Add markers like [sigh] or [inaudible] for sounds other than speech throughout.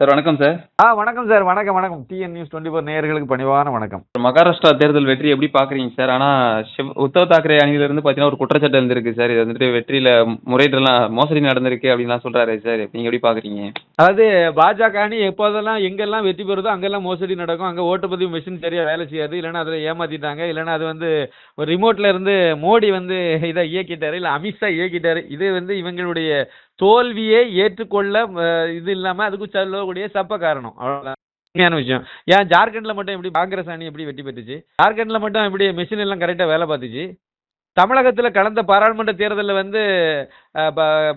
Sir வணக்கம் sir. ஆ வணக்கம் sir வணக்கம் வணக்கம். டிஎன் நியூஸ் டுவெண்ட்டி ஃபோர் நேயர்களுக்கு பணிவான வணக்கம். மகாராஷ்டிரா தேர்தல் வெற்றி எப்படி பார்க்குறீங்க சார்? ஆனால் சிவ் உத்தவ் தாக்கரே அணியிலிருந்து பார்த்தீங்கன்னா ஒரு குற்றச்சாட்டு இருந்திருக்கு சார். இது வந்துட்டு வெற்றியில் முறையீடுலாம் மோசடி நடந்திருக்கு அப்படின்லாம் சொல்கிறாரு சார். நீங்கள் எப்படி பார்க்குறீங்க? அதாவது பாஜக அணி எப்போதெல்லாம் எங்கெல்லாம் வெற்றி பெறுதோ அங்கெல்லாம் மோசடி நடக்கும். அங்கே ஓட்டுப்பதிவு மிஷின் சரியாக வேலை செய்யாது. இல்லைன்னா அதில் ஏமாத்திட்டாங்க. இல்லைன்னா அது வந்து ஒரு ரிமோட்ல இருந்து மோடி வந்து இதை இயக்கிட்டாரு. இல்லை அமித்ஷா இயக்கிட்டாரு. இது வந்து இவங்களுடைய தோல்வியை ஏற்றுக்கொள்ள இது இல்லாமல் அதுக்கு சொல்லக்கூடிய சப்ப காரணம். அவ்வளோதான் உண்மையான விஷயம். ஏன் ஜார்க்கண்ட்ல மட்டும் எப்படி காங்கிரஸ் அணி எப்படி வெற்றி பெற்றுச்சு? ஜார்க்கண்ட்ல மட்டும் எப்படி மிஷின் எல்லாம் கரெக்டாக வேலை பார்த்துச்சு? தமிழகத்தில் கடந்த பாராளுமன்ற தேர்தலில் வந்து ப-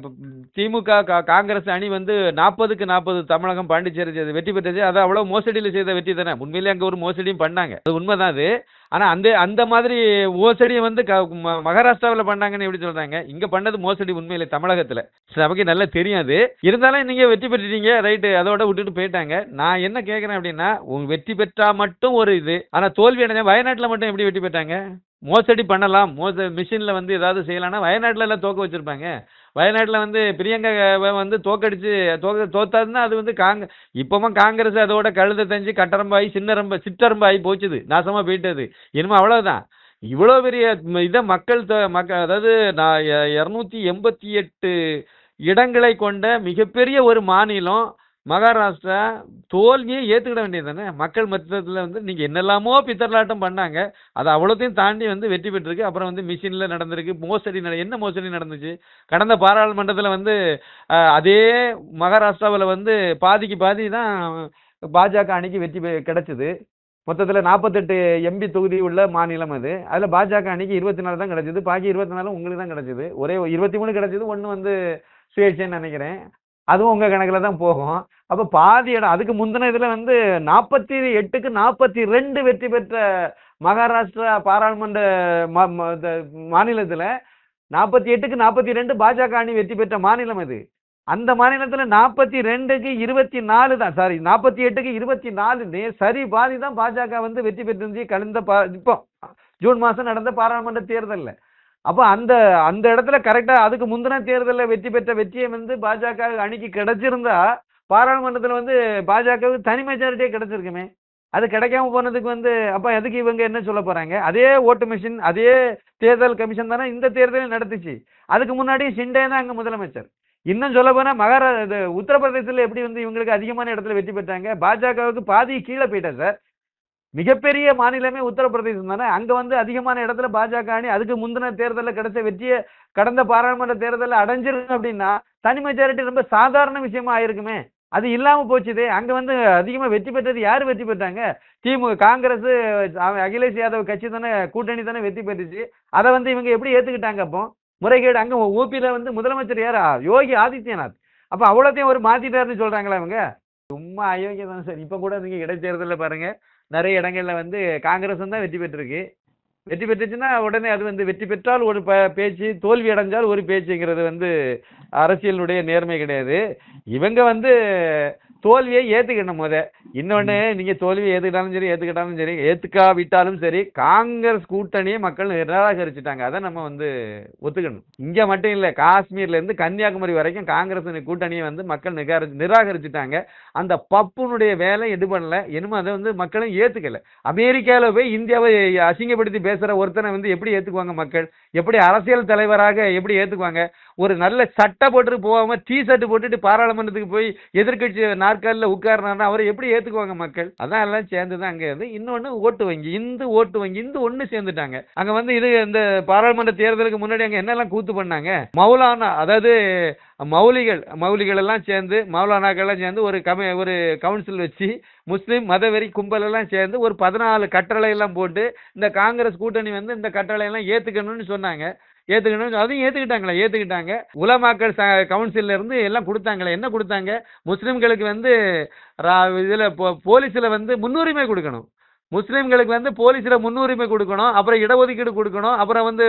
திமுக கா- காங்கிரஸ் அணி வந்து நாற்பதுக்கு நாற்பது தமிழகம் பாண்டிச்சேரி வெற்றி பெற்றது. அது அவ்வளோ மோசடியில் செய்த வெற்றி தானே? உண்மையிலேயே அங்கே ஒரு மோசடியும் பண்ணாங்க. அது உண்மைதான் அது. ஆனால் அந்த அந்த மாதிரி மோசடியை வந்து க ம- மகாராஷ்டிராவில் பண்ணாங்கன்னு எப்படி சொல்கிறாங்க இங்கே பண்ணது மோசடி உண்மையிலே தமிழகத்தில். நமக்கு நல்லா தெரியாது இருந்தாலும் நீங்கள் வெற்றி பெற்றுட்டீங்க. ரைட்டு. அதோட விட்டுட்டு போயிட்டாங்க. நான் என்ன கேட்குறேன் அப்படின்னா உங்க வெற்றி பெற்றா மட்டும் ஒரு இது. ஆனால் தோல்வி அடைஞ்ச வயநாட்டில் மட்டும் எப்படி வெற்றி பெற்றாங்க? மோசடி பண்ணலாம். மோச மிஷினில் வந்து ஏதாவது செய்யலாம்னா வயநாட்டில் எல்லாம் தோக்க வச்சுருப்பாங்க. வயநாட்டில் வந்து பிரியங்கா வந்து தோக்கடிச்சு தோக்க தோத்தாதுன்னா அது வந்து காங்க இப்போவும் காங்கிரஸ் அதோட கழுதை தஞ்சு கட்டரம்பாயி சின்னரம்ப சிற்றரம்பாயி போச்சுது. நாசமாக போயிட்டது. இனிமே அவ்வளோதான் இவ்வளோ பெரிய இதை மக்கள் தொ- மக்க அதாவது நான் இரநூத்தி எண்பத்தி எட்டு இடங்களை கொண்ட மிகப்பெரிய ஒரு மாநிலம் மகாராஷ்டிரா தோல்வியை ஏற்றுக்கிட வேண்டியது தானே மக்கள் மத்தியத்தில் வந்து நீங்கள் என்னெல்லாமோ பித்தர்லாட்டம் பண்ணாங்க. அது அவ்வளோத்தையும் தாண்டி வந்து வெற்றி பெற்றிருக்கு. அப்புறம் வந்து மிஷினில் நடந்திருக்கு. மோசடி நட என்ன மோசடி நடந்துச்சு? கடந்த பாராளுமன்றத்தில் வந்து அதே மகாராஷ்டிராவில் வந்து பாதிக்கு பாதி தான் பாஜக அணிக்கு வெற்றி கிடைச்சிது. மொத்தத்தில் நாற்பத்தெட்டு எம்பி தொகுதி உள்ள மாநிலம் அது. அதில் பாஜக அணிக்கு இருபத்தி நாலு தான் கிடச்சிது. பாக்கி இருபத்தி நாலு உங்களுக்கு தான் கிடச்சிது. ஒரே இருபத்தி மூணு கிடச்சிது. ஒன்று வந்து சுயேட்சைன்னு நினைக்கிறேன். அதுவும் உங்கள் கணக்கில் தான் போகும். அப்போ பாதி இடம் அதுக்கு முந்தின இதில் வந்து நாற்பத்தி எட்டுக்கு நாற்பத்தி ரெண்டு வெற்றி பெற்ற மகாராஷ்டிரா பாராளுமன்ற மா- இந்த மாநிலத்தில் நாற்பத்தி எட்டுக்கு நாற்பத்தி ரெண்டு பாஜக அணி வெற்றி பெற்ற மாநிலம் அது. அந்த மாநிலத்தில் நாற்பத்தி ரெண்டுக்கு இருபத்தி நாலு தான் சாரி நாற்பத்தி எட்டுக்கு இருபத்தி நாலு சரி பாதி தான் பாஜக வந்து வெற்றி பெற்றிருந்துச்சு கலந்த பா இப்போ ஜூன் மாதம் நடந்த பாராளுமன்ற தேர்தலில். அப்போ அந்த அந்த இடத்துல கரெக்டாக அதுக்கு முந்தின தேர்தலில் வெற்றி பெற்ற வெற்றியை வந்து பாஜக அணிக்கு கிடைச்சிருந்தா பாராளுமன்றத்தில் வந்து பாஜகவுக்கு தனி மெஜாரிட்டியே கிடைச்சிருக்குமே. அது கிடைக்காம போனதுக்கு வந்து அப்போ எதுக்கு இவங்க என்ன சொல்ல போகிறாங்க அதே ஓட்டு மிஷின் அதே தேர்தல் கமிஷன் தானே இந்த தேர்தலையும் நடத்துச்சு. அதுக்கு முன்னாடி ஷிண்டே தான் அங்கே முதலமைச்சர். இன்னும் சொல்ல போனால் மகாரா இது உத்தரப்பிரதேசத்தில் எப்படி வந்து இவங்களுக்கு அதிகமான இடத்துல வெற்றி பெற்றாங்க? பாஜகவுக்கு பாதி கீழே போயிட்டேன் சார். மிகப்பெரிய மாநிலமே உத்தரப்பிரதேசம் தானே? அங்கே வந்து அதிகமான இடத்துல பாஜக அணி அதுக்கு முந்தின தேர்தலில் கிடைச்ச வெற்றியை கடந்த பாராளுமன்ற தேர்தலில் அடைஞ்சிருக்கு அப்படின்னா தனி மெஜாரிட்டி ரொம்ப சாதாரண விஷயமா ஆயிருக்குமே. அது இல்லாமல் போச்சுதே. அங்கே வந்து அதிகமாக வெற்றி பெற்றது யார் வெற்றி பெற்றாங்க? திமுக காங்கிரஸ் அகிலேஷ் யாதவ் கட்சி தானே கூட்டணி தானே வெற்றி பெற்றுச்சு. அதை வந்து இவங்க எப்படி ஏற்றுக்கிட்டாங்க அப்போ? முறைகேடு அங்கே ஊபியில் வந்து முதலமைச்சர் யார்? யோகி ஆதித்யநாத். அப்போ அவ்வளோத்தையும் ஒரு மாற்றிட்டாருன்னு சொல்கிறாங்களா இவங்க? சும்மா அயோக்கியம் தானே சார். இப்போ கூட நீங்கள் இடைத்தேர்தலில் பாருங்கள் நிறைய இடங்கள்ல வந்து காங்கிரஸும் தான் வெற்றி பெற்றிருக்கு. வெற்றி பெற்றுச்சுன்னா உடனே அது வந்து வெற்றி பெற்றால் ஒரு பேச்சு தோல்வி அடைஞ்சால் ஒரு பேச்சுங்கிறது வந்து அரசியலுடைய நேர்மை கிடையாது. இவங்க வந்து தோல்வியை ஏற்றுக்கணும் முத. இன்னொன்று நீங்கள் தோல்வியை ஏற்றுக்கிட்டாலும் சரி ஏற்றுக்கிட்டாலும் சரி ஏற்றுக்காவிட்டாலும் சரி காங்கிரஸ் கூட்டணியை மக்கள் நிராகரிச்சுட்டாங்க. அதை நம்ம வந்து ஒத்துக்கணும். இங்கே மட்டும் இல்லை காஷ்மீர்லேருந்து கன்னியாகுமரி வரைக்கும் காங்கிரஸ் கூட்டணியை வந்து மக்கள் நிகாரி நிராகரிச்சுட்டாங்க. அந்த பப்புனுடைய வேலை எது பண்ணல? இனிமே அதை வந்து மக்களும் ஏற்றுக்கல அமெரிக்காவில் போய் இந்தியாவை அசிங்கப்படுத்தி பேசுகிற ஒருத்தனை வந்து எப்படி ஏற்றுக்குவாங்க மக்கள்? எப்படி அரசியல் தலைவராக எப்படி ஏற்றுக்குவாங்க ஒரு நல்ல சட்டை போட்டு போகாமல் டீ ஷர்ட் போட்டுட்டு பாராளுமன்றத்துக்கு போய் எதிர்க்கட்சி நாற்காலில் உட்கார்னாருன்னா அவரை எப்படி ஏற்றுக்குவாங்க மக்கள்? அதான் எல்லாம் சேர்ந்து தான் அங்கே இருந்து இன்னொன்று ஓட்டு வங்கி இந்து ஓட்டு வங்கி இந்து ஒன்று சேர்ந்துட்டாங்க. அங்கே வந்து இது இந்த பாராளுமன்ற தேர்தலுக்கு முன்னாடி அங்கே என்னெல்லாம் கூத்து பண்ணாங்க? மௌலானா அதாவது மௌலிகள் மௌலிகள் எல்லாம் சேர்ந்து மௌலானாக்கள் எல்லாம் சேர்ந்து ஒரு கமி ஒரு கவுன்சில் வச்சு முஸ்லீம் மதவெறி கும்பல் எல்லாம் சேர்ந்து ஒரு பதினாலு கட்டளை எல்லாம் போட்டு இந்த காங்கிரஸ் கூட்டணி வந்து இந்த கட்டளை எல்லாம் ஏத்துக்கணும்னு சொன்னாங்க. ஏத்துக்கணும் அதையும் ஏத்துக்கிட்டாங்களே ஏத்துக்கிட்டாங்க. உலமாக்கள் ச கவுன்சில்ல இருந்து எல்லாம் கொடுத்தாங்களே என்ன கொடுத்தாங்க? முஸ்லீம்களுக்கு வந்து ரா- இதுல போ- போலீஸ்ல வந்து முன்னுரிமை கொடுக்கணும். முஸ்லீம்களுக்கு வந்து போலீஸில் முன்னுரிமை கொடுக்கணும் அப்புறம் இடஒதுக்கீடு கொடுக்கணும் அப்புறம் வந்து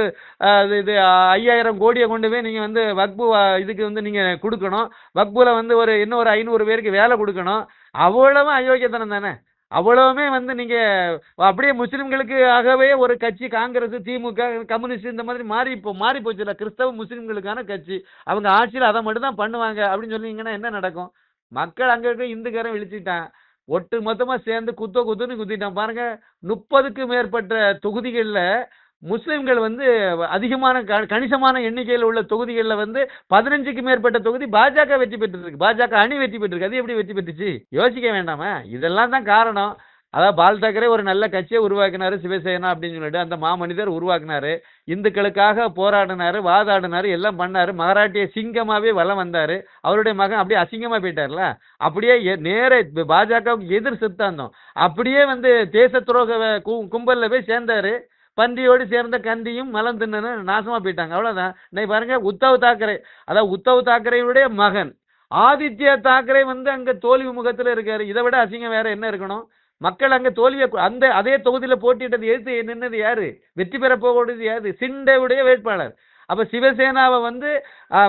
இது- ஐயாயிரம் கோடியை கொண்டு போய் நீங்கள் வந்து வக்பு இதுக்கு வந்து நீங்கள் கொடுக்கணும். வக்புல வந்து ஒரு இன்னும் ஒரு ஐநூறு பேருக்கு வேலை கொடுக்கணும். அவ்வளவும் அயோக்கியத்தனம் தானே? அவ்வளவுமே வந்து நீங்கள் அப்படியே முஸ்லீம்களுக்கு ஆகவே ஒரு கட்சி காங்கிரஸ் திமுக கம்யூனிஸ்ட் இந்த மாதிரி மாறி இப்போ மாறி போச்சுல கிறிஸ்தவ முஸ்லீம்களுக்கான கட்சி. அவங்க ஆட்சியில் அதை மட்டும் தான் பண்ணுவாங்க அப்படின்னு சொன்னீங்கன்னா என்ன நடக்கும்? மக்கள் அங்கே இருக்க இந்துக்காரன் விழிச்சிட்டான் ஒட்டு மொத்தமா சேர்ந்து குத்த குத்துன்னு குத்திட்டான். பாருங்க முப்பதுக்கு மேற்பட்ட தொகுதிகளில் முஸ்லிம்கள் வந்து அதிகமான க- கணிசமான எண்ணிக்கையில் உள்ள தொகுதிகளில் வந்து பதினஞ்சுக்கு மேற்பட்ட தொகுதி பாஜக வெற்றி பெற்றிருக்கு. பாஜக அணி வெற்றி பெற்றிருக்கு. அது எப்படி வெற்றி பெற்றுச்சு? யோசிக்க வேண்டாமா? இதெல்லாம் தான் காரணம். அதாவது பால் தாக்கரே ஒரு நல்ல கட்சியை உருவாக்கினாரு சிவசேனா அப்படின்னு சொல்லிட்டு அந்த மாமனிதர் உருவாக்குனாரு. இந்துக்களுக்காக போராடினாரு வாதாடினாரு எல்லாம் பண்ணாரு. மகாராட்டிய சிங்கமாவே வலம் வந்தாரு. அவருடைய மகன் அப்படியே அசிங்கமா போயிட்டார்ல? அப்படியே நேர பாஜகவுக்கு எதிர் சித்தாந்தம். அப்படியே வந்து தேச துரோக கும்பல்ல போய் சேர்ந்தாரு. பன்றியோடு சேர்ந்த கந்தியும் மலம் தின்னு நாசமா போயிட்டாங்க. அவ்வளவுதான். இன்னைக்கு பாருங்க உத்தவ் தாக்கரே. அதாவது உத்தவ் தாக்கரேவுடைய மகன். ஆதித்யா தாக்கரே வந்து அங்க தோல்வி முகத்துல இருக்காரு. இதை விட அசிங்கம் வேற என்ன இருக்கணும்? மக்கள் அங்க தோல்வியை அந்த அதே தொகுதியில போட்டியிட்டது எதிர்த்து நின்னது யாரு? வெற்றி பெற போகிறது யாரு? சிண்டையுடைய வேட்பாளர். அப்ப சிவசேனாவை வந்து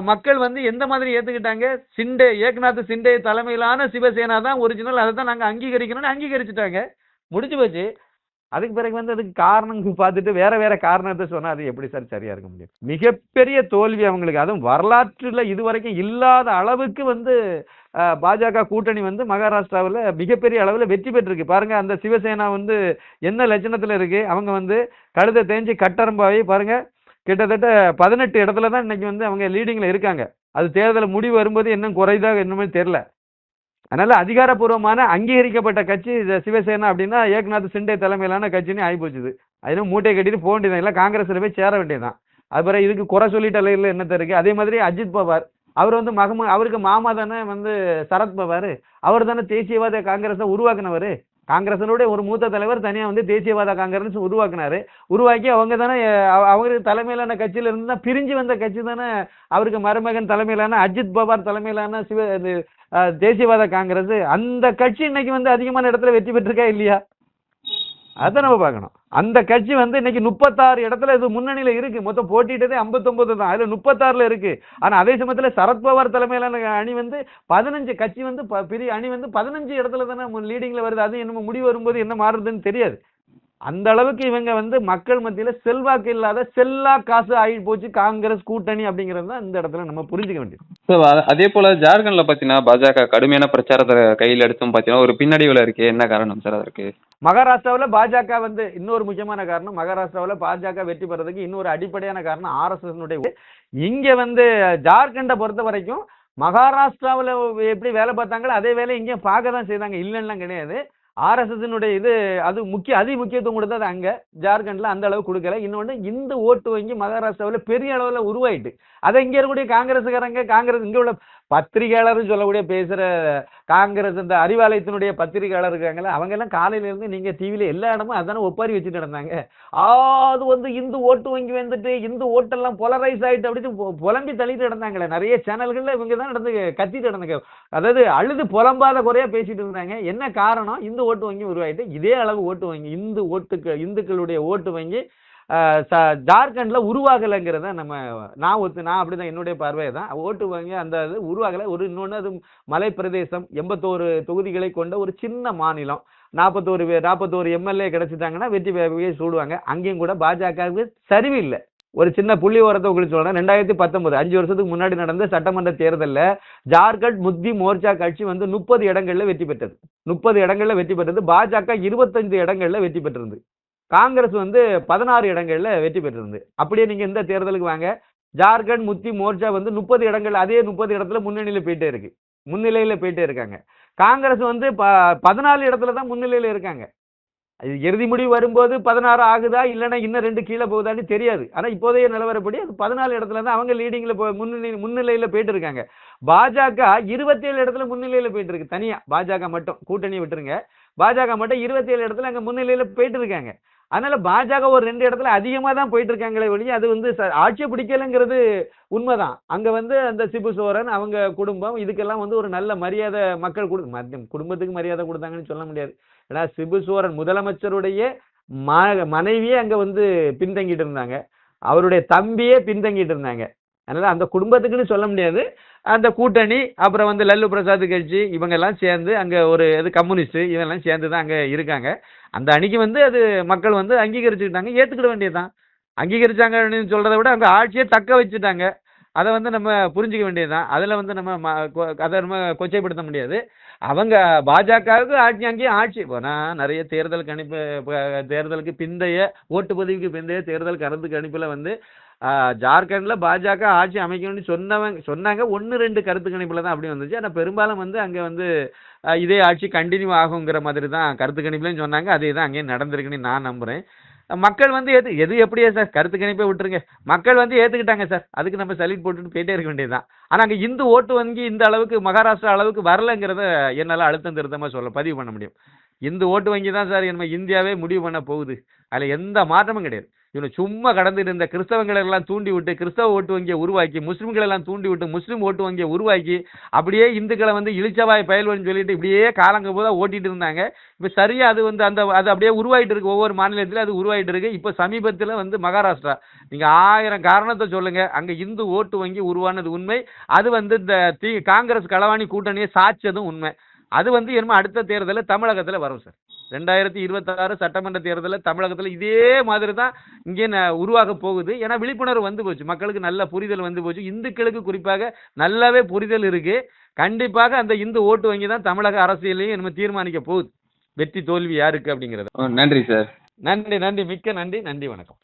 மக்கள் வந்து எந்த மாதிரி ஏத்துக்கிட்டாங்க? சிண்டே ஏக்நாத் சிண்டே தலைமையிலான சிவசேனா தான் ஒரிஜினல் அதை தான் நாங்க அங்கீகரிக்கணும்னு அங்கீகரிச்சுட்டாங்க. முடிஞ்சு போச்சு. அதுக்கு பிறகு வந்து அதுக்கு காரணம் [laughs] பார்த்துட்டு வேற வேற காரணத்தை சொன்னால் அது எப்படி சார் சரியா இருக்க முடியும்? மிகப்பெரிய தோல்வி அவங்களுக்கு. அதுவும் வரலாற்றில் இதுவரைக்கும் இல்லாத அளவுக்கு வந்து பாஜக கூட்டணி வந்து மகாராஷ்டிராவில் மிகப்பெரிய அளவில் வெற்றி பெற்றிருக்கு. பாருங்க அந்த சிவசேனா வந்து என்ன லட்சணத்தில் இருக்கு? அவங்க வந்து கழுதை தேஞ்சு கட்டரம்பாவே பாருங்க கிட்டத்தட்ட பதினெட்டு இடத்துல தான் இன்னைக்கு வந்து அவங்க லீடிங்கில் இருக்காங்க. அது தேர்தல் முடிவு வரும்போது இன்னும் குறைதாக இன்னுமே தெரில அதனால அதிகாரப்பூர்வமான அங்கீகரிக்கப்பட்ட கட்சி சிவசேனா அப்படின்னா ஏக்நாத் சிண்டே தலைமையிலான கட்சின்னு ஆகி போச்சுது அதுவும் மூட்டை கட்டிட்டு போக வேண்டியதான் இல்லை காங்கிரஸ்ல போய் சேர வேண்டியதான் அது இதுக்கு குறை சொல்லிட்டு இல்லை என்னத்த இருக்கு? அதே மாதிரி அஜித் பவார். அவர் வந்து மகம அவருக்கு மாமா தானே வந்து சரத் பவார். அவர் தானே தேசியவாத காங்கிரஸை உருவாக்குனவர். காங்கிரசனுடைய ஒரு மூத்த தலைவர் தனியாக வந்து தேசியவாத காங்கிரஸ் உருவாக்குனாரு. உருவாக்கி அவங்க தானே அஹ், அவருக்கு தலைமையிலான கட்சியில இருந்து தான் பிரிஞ்சு வந்த கட்சி தானே அவருக்கு மருமகன் தலைமையிலான அஜித் பவார் தலைமையிலான சிவ தேசியவாத காங்கிரஸ். அந்த கட்சி இன்னைக்கு வந்து அதிகமான இடத்துல வெற்றி பெற்றிருக்கா இல்லையா? அதை நம்ம பார்க்கணும். அந்த கட்சி வந்து இன்னைக்கு முப்பத்தாறு இடத்துல இது முன்னணியில் இருக்கு. மொத்தம் போட்டிட்டதே 59 தான். அதில் முப்பத்தாறுல இருக்கு. ஆனால் அதே சமயத்தில் சரத்பவார் தலைமையிலான அணி வந்து பதினஞ்சு கட்சி வந்து ப- பெரிய அணி வந்து பதினஞ்சு இடத்துல தானே லீடிங்கில் வருது. அது என்னமோ முடிவு வரும்போது என்ன மாறுதுன்னு தெரியாது. அந்த அளவுக்கு இவங்க வந்து மக்கள் மத்தியில செல்வாக்கு இல்லாத செல்லா காசு ஆகி போச்சு காங்கிரஸ் கூட்டணி அப்படிங்கிறது தான் இந்த இடத்துல நம்ம புரிஞ்சுக்க வேண்டியது. அ- அதே போல ஜார்க்கண்ட்ல பாத்தீங்கன்னா பாஜக கடுமையான பிரச்சாரத்தை கையில் எடுத்தும் பாத்தீங்கன்னா ஒரு பின்னடைவுல இருக்கு. என்ன காரணம் சார் அதற்கு? மகாராஷ்டிராவுல பாஜக வந்து இன்னொரு முக்கியமான காரணம். மகாராஷ்டிராவுல பாஜக வெற்றி பெறதுக்கு இன்னொரு அடிப்படையான காரணம் ஆர்எஸ்எஸ் இங்க வந்து ஜார்க்கண்டை பொறுத்த வரைக்கும் மகாராஷ்டிராவுல எப்படி வேலை பார்த்தாங்களோ அதே வேலையை இங்கேயும் பார்க்க தான் செய்தாங்க. இல்லைன்னா கிடையாது. ஆர்எஸ்எஸ்னுடைய இது அது முக்கிய அதி முக்கியத்துவம் கொடுத்தது அங்க. ஜார்க்கண்ட்ல அந்த அளவு கொடுக்கல. இன்னொன்று இந்த ஓட்டு வங்கி மகாராஷ்டிராவுல பெரிய அளவுல உருவாயிட்டு அதை இங்க இருக்கக்கூடிய காங்கிரஸுக்காரங்க காங்கிரஸ் இங்க உள்ள பத்திரிகையாளர்னு சொல்லக்கூடிய பேசுகிற காங்கிரஸ் இந்த அறிவாலயத்தினுடைய பத்திரிகையாளர் இருக்காங்களே அவங்க எல்லாம் காலையிலேருந்து நீங்கள் டிவியில் எல்லா இடமும் அதானே ஒப்பாரி வச்சுட்டு நடந்தாங்க. அது வந்து இந்து ஓட்டு வங்கி வந்துட்டு இந்து ஓட்டெல்லாம் பொலரைஸ் ஆகிட்டு அப்படின்னு புலம்பி தள்ளிட்டு நடந்தாங்களே. நிறைய சேனல்களில் இவங்க தான் நடந்து கத்திட்டு நடந்தாங்க. அதாவது அழுது புலம்பாத குறையாக பேசிட்டு இருந்தாங்க. என்ன காரணம்? இந்து ஓட்டு வங்கி உருவாயிட்டு இதே அளவு ஓட்டு வங்கி இந்து ஓட்டுக்கு இந்துக்களுடைய ஓட்டு வங்கி ஜார்க்கண்டில் உருவாகலைங்கிறத நம்ம நான் ஒத்து நான் அப்படிதான் என்னுடைய பார்வை தான். ஓட்டு வங்கி அந்த இது உருவாகலை. ஒரு இன்னொன்று அது மலை பிரதேசம் எண்பத்தோரு தொகுதிகளை கொண்ட ஒரு சின்ன மாநிலம். நாற்பத்தோரு பேர் நாற்பத்தோரு எம்எல்ஏ கிடைச்சிட்டாங்கன்னா வெற்றி பெறவே சூடுவாங்க. அங்கேயும் கூட பாஜகவுக்கு சரிவில்லை. ஒரு சின்ன புள்ளி ஓரத்தை உங்களுக்கு சொல்கிறேன் ரெண்டாயிரத்தி பத்தொன்பது அஞ்சு வருஷத்துக்கு முன்னாடி நடந்த சட்டமன்ற தேர்தலில் ஜார்க்கண்ட் முக்தி மோர்ச்சா கட்சி வந்து முப்பது இடங்களில் வெற்றி பெற்றது. முப்பது இடங்களில் வெற்றி பெற்றது. பாஜக இருபத்தஞ்சு இடங்களில் வெற்றி பெற்றிருந்து காங்கிரஸ் வந்து பதினாறு இடங்களில் வெற்றி பெற்றிருந்து அப்படியே நீங்கள் இந்த தேர்தலுக்கு வாங்க. ஜார்க்கண்ட் முத்தி மோர்ச்சா வந்து முப்பது இடங்கள் அதே முப்பது இடத்துல முன்னணியில் போயிட்டே இருக்கு. முன்னிலையில் போயிட்டே இருக்காங்க. காங்கிரஸ் வந்து ப பதினாலு இடத்துல தான் முன்னிலையில் இருக்காங்க. இறுதி முடிவு வரும்போது பதினாறு ஆகுதா இல்லைன்னா இன்னும் ரெண்டு கீழே போகுதான்னு தெரியாது. ஆனால் இப்போதைய நிலவரப்படி அது பதினாலு இடத்துல தான் அவங்க லீடிங்கில் போ முன்னணி முன்னிலையில் போயிட்டு இருக்காங்க. பாஜக இருபத்தேழு இடத்துல முன்னிலையில் போயிட்டு இருக்கு தனியாக பாஜக மட்டும். கூட்டணி விட்டுருங்க. பாஜக மட்டும் இருபத்தேழு இடத்துல அங்கே முன்னிலையில் போயிட்டு இருக்காங்க. அதனால பாஜக ஒரு ரெண்டு இடத்துல அதிகமாக தான் போயிட்டு இருக்காங்களே ஒழிய அது வந்து ச- ஆட்சியை பிடிக்கலைங்கிறது உண்மைதான். அங்கே வந்து அந்த சிபு சோரன் அவங்க குடும்பம் இதுக்கெல்லாம் வந்து ஒரு நல்ல மரியாதை மக்கள் கொடு குடும்பத்துக்கு மரியாதை கொடுத்தாங்கன்னு சொல்ல முடியாது. ஏன்னா சிபு சோரன் முதலமைச்சருடைய ம மனைவியே அங்கே வந்து பின்தங்கிட்டு இருந்தாங்க. அவருடைய தம்பியே பின்தங்கிட்டு இருந்தாங்க. அதனால அந்த குடும்பத்துக்குன்னு சொல்ல முடியாது. அந்த கூட்டணி அப்புறம் வந்து லல்லு பிரசாத் கட்சி இவங்கெல்லாம் சேர்ந்து அங்கே ஒரு இது கம்யூனிஸ்ட் இதெல்லாம் சேர்ந்து தான் அங்கே இருக்காங்க. அந்த அணிக்கு வந்து அது மக்கள் வந்து அங்கீகரிச்சுக்கிட்டாங்க ஏற்றுக்கிட வேண்டியதுதான். அங்கீகரிச்சாங்கன்னு சொல்கிறத விட அவங்க ஆட்சியை தக்க வச்சுட்டாங்க. அதை வந்து நம்ம புரிஞ்சிக்க வேண்டியதுதான். அதில் வந்து நம்ம ம- கொ- அதை நம்ம கொச்சைப்படுத்த முடியாது. அவங்க பாஜகவுக்கு ஆட்சி அங்கேயும் ஆட்சி. போனால் நிறைய தேர்தல் கணிப்பு தேர்தலுக்கு பிந்தைய ஓட்டுப்பதிவுக்கு பிந்தைய தேர்தல் கருத்து கணிப்பில் வந்து ஜார்க்கண்டில் பாஜக ஆட்சி அமைக்கணும்னு சொன்னவங்க சொன்னாங்க. ஒன்று ரெண்டு கருத்து கணிப்பில் தான் அப்படி வந்துச்சு. ஆனால் பெரும்பாலும் வந்து அங்கே வந்து இதே ஆட்சி கண்டினியூ ஆகுங்கிற மாதிரி தான் கருத்து கணிப்புலையும் சொன்னாங்க. அதே தான் அங்கேயும் நடந்திருக்குன்னு நான் நம்புகிறேன் மக்கள் வந்து எது எது எப்படியே சார் கருத்து கணிப்பே விட்டுருங்க. மக்கள் வந்து ஏற்றுக்கிட்டாங்க சார். அதுக்கு நம்ம சல்யூட் போட்டுட்டு போயிட்டே இருக்க வேண்டியதுதான் ஆனால் அங்கே இந்து ஓட்டு வங்கி இந்த அளவுக்கு மகாராஷ்டிரா அளவுக்கு வரலங்கிறத என்னால் அழுத்தம் திருத்தமாக சொல்ல பதிவு பண்ண முடியும். இந்து ஓட்டு வங்கி தான் சார் நம்ம இந்தியாவே முடிவு பண்ண போகுது. அதில் எந்த மாற்றமும் கிடையாது. இவனை சும்மா கடந்துட்டு இருந்த கிறிஸ்தவங்களை எல்லாம் தூண்டி விட்டு கிறிஸ்தவ ஓட்டு வங்கியை உருவாக்கி முஸ்லீம்களை எல்லாம் தூண்டி விட்டு முஸ்லீம் ஓட்டு வங்கியை உருவாக்கி அப்படியே இந்துக்களை வந்து இழிச்சவாய் பயல்வன் சொல்லிட்டு இப்படியே காலங்க போதா ஓட்டிகிட்டு இருந்தாங்க. இப்போ சரியாக அது வந்து அந்த அது அப்படியே உருவாகிட்டு இருக்கு. ஒவ்வொரு மாநிலத்திலும் அது உருவாகிட்டு இருக்கு. இப்போ சமீபத்தில் வந்து மகாராஷ்டிரா. நீங்கள் ஆயிரம் காரணத்தை சொல்லுங்கள் அங்கே இந்து ஓட்டு வங்கி உருவானது உண்மை. அது வந்து இந்த தி காங்கிரஸ் களவாணி கூட்டணியை சாய்ச்சதும் உண்மை. அது வந்து என்னமோ அடுத்த தேர்தலில் தமிழகத்தில் வரும் சார். ரெண்டாயிரத்தி இருபத்தாறு சட்டமன்ற தேர்தலில் தமிழகத்தில் இதே மாதிரி தான் இங்கே ந- உருவாக போகுது. ஏன்னா விழிப்புணர்வு வந்து போச்சு. மக்களுக்கு நல்ல புரிதல் வந்து போச்சு. இந்துக்களுக்கு குறிப்பாக நல்லாவே புரிதல் இருக்கு. கண்டிப்பாக அந்த இந்து ஓட்டு வங்கி தான் தமிழக அரசியலையும் நம்ம தீர்மானிக்க போகுது. வெற்றி தோல்வி யாருக்கு அப்படிங்கிறது. நன்றி சார். நன்றி நன்றி. மிக்க நன்றி. நன்றி வணக்கம்.